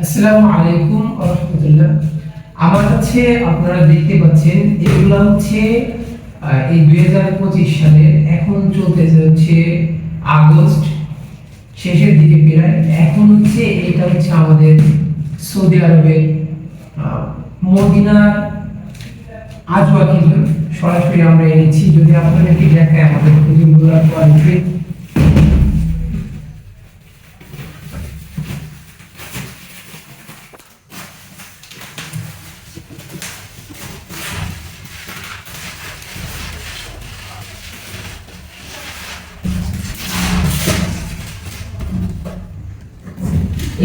আসসালামু আলাইকুম রহমতুল্লাহ আমার কাছে আপনারা দেখতে পাচ্ছেন, এগুলো হচ্ছে এই দুই হাজার পঁচিশ সালের এখন চলতেছে হচ্ছে আগস্ট, শেষের দিকে প্রায়। এখন হচ্ছে এটা হচ্ছে আমাদের সৌদি আরবের মদিনার আজওয়া খেজুর সরাসরি আমরা এনেছি। যদি আপনাদেরকে দেখায় আমাদের খেজুরগুলোর কোয়ালিটি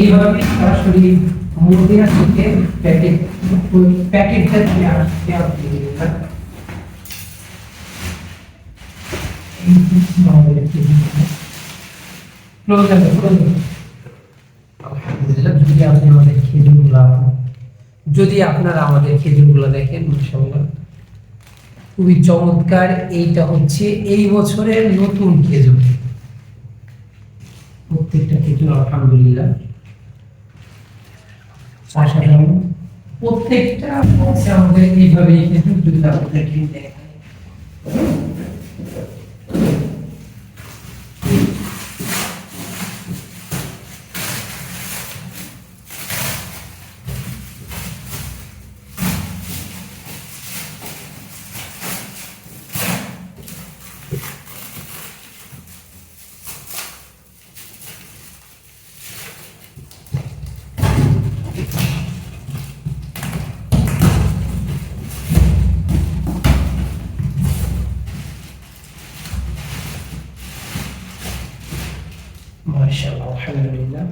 এইভাবে সরাসরি মদিনা থেকে প্যাকেট প্যাকেটটা দিয়ে আসতে আপনি যদি আপনারা আমাদের খেজুরগুলো দেখেন, মাশাআল্লাহ। খুবই চমৎকার, এইটা হচ্ছে এই বছরের নতুন খেজুর। প্রত্যেকটা খেজুর, আলহামদুলিল্লাহ। অসাধারণ। প্রত্যেকটা হচ্ছে আমাদের এইভাবেই খেজুর যদি আপনাদেরকে দেখায় মাশাআল্লাহ আলহামদুলিল্লাহ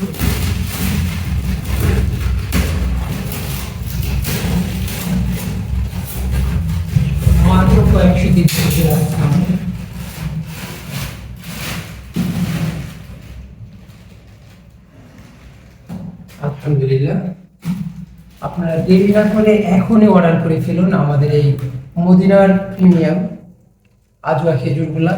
মাত্র রাখতাম আলহামদুলিল্লাহ। আপনারা দেরি না করে এখনই অর্ডার করে ফেলুন আমাদের এই মদিনার প্রিমিয়াম আজওয়া খেজুরগুলা।